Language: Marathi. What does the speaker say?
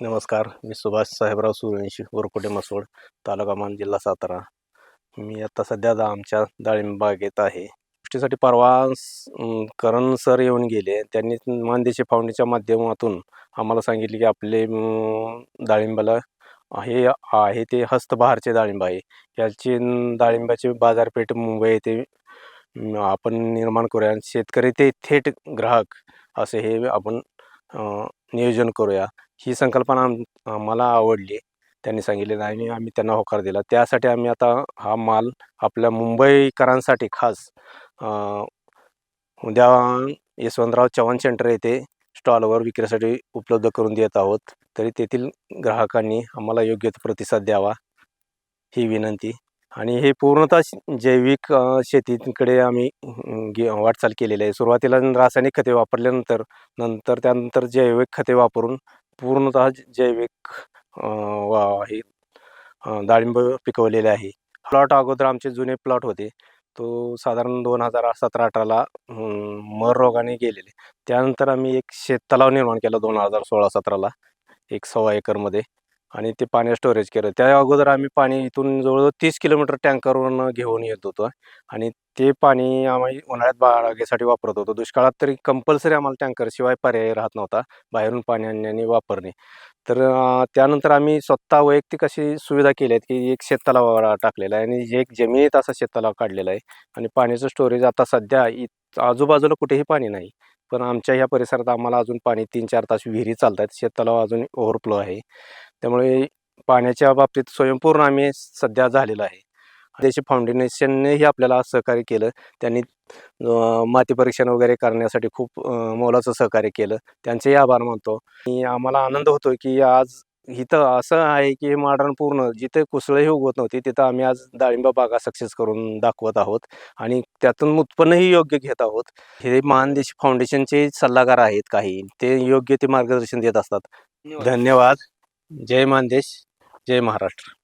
नमस्कार मी सुभाष साहेबराव सूर्यवंशी वरकोटे मसोड तालुका मान जिल्हा सातारा. मी आता सध्या दा आमच्या डाळिंब बागेत आहे. गोष्टीसाठी परवा करण सर येऊन गेले. त्यांनी मानदेशी फाउंडेच्या माध्यमातून आम्हाला सांगितले की आपले डाळिंबाला हे आहे ते हस्तबहारचे डाळिंब आहे. याची डाळिंबाची बाजारपेठ मुंबई येथे आपण निर्माण करूया आणि शेतकरी ते थेट ग्राहक असे हे आपण नियोजन करूया. ही संकल्पना मला आम्हाला आवडली. त्यांनी सांगितले आणि आम्ही त्यांना होकार दिला. त्यासाठी आम्ही आता हा माल आपल्या मुंबईकरांसाठी खास उद्या यशवंतराव चव्हाण सेंटर येथे स्टॉलवर विक्रीसाठी उपलब्ध करून देत आहोत. तरी तेथील ग्राहकांनी आम्हाला योग्य प्रतिसाद द्यावा ही विनंती. आणि हे पूर्णतः जैविक शेतीकडे आम्ही गे वाटचाल केलेली आहे. सुरुवातीला रासायनिक खते वापरल्यानंतर नंतर त्यानंतर जैविक खते वापरून पूर्णतः जैविक वा हे डाळिंब पिकवलेले आहे. प्लॉट अगोदर आमचे जुने प्लॉट होते. तो साधारण दोन हजार सतरा अठराला मर रोगाने गेलेले. त्यानंतर आम्ही एक शेततलाव निर्माण केला दोन हजार सोळा सतराला. एक सव्वा एकरमध्ये. आणि ते पाणी स्टोरेज केलं. त्या अगोदर आम्ही पाणी इथून जवळजवळ तीस किलोमीटर टँकरवरून घेऊन येत होतो. आणि ते पाणी आम्ही उन्हाळ्यात बाळगेसाठी वापरत होतो. दुष्काळात तरी कंपल्सरी आम्हाला टँकरशिवाय पर्याय राहत नव्हता. बाहेरून पाणी आणण्याने वापरणे. तर त्यानंतर आम्ही स्वतः वैयक्तिक अशी सुविधा केली आहेत की एक शेततलाव टाकलेला आहे आणि एक जमिनीत असा शेततलाव काढलेला आहे. आणि पाण्याचं स्टोरेज आता सध्या आजूबाजूला कुठेही पाणी नाही. पण आमच्या ह्या परिसरात आम्हाला अजून पाणी तीन चार तास विहिरी चालत आहेत शेततलाव अजून ओव्हरफ्लो आहे. त्यामुळे पाण्याच्या बाबतीत स्वयंपूर्ण आम्ही सध्या झालेलो आहे. देशी फाउंडेशननेही आपल्याला सहकार्य केलं. त्यांनी माती परीक्षण वगैरे करण्यासाठी खूप मोलाचं सहकार्य केलं. त्यांचेही आभार मानतो. आणि आम्हाला आनंद होतो की आज इथं असं आहे की मॉडर्न पूर्ण जिथे कुसळही उगवत नव्हती तिथं आम्ही आज डाळिंब बागा सक्सेस करून दाखवत आहोत. आणि त्यातून उत्पन्नही योग्य घेत आहोत. हे महानदेश फाउंडेशनचे सल्लागार आहेत काही. ते योग्य ते मार्गदर्शन देत असतात. धन्यवाद. जय मानदेश जय महाराष्ट्र.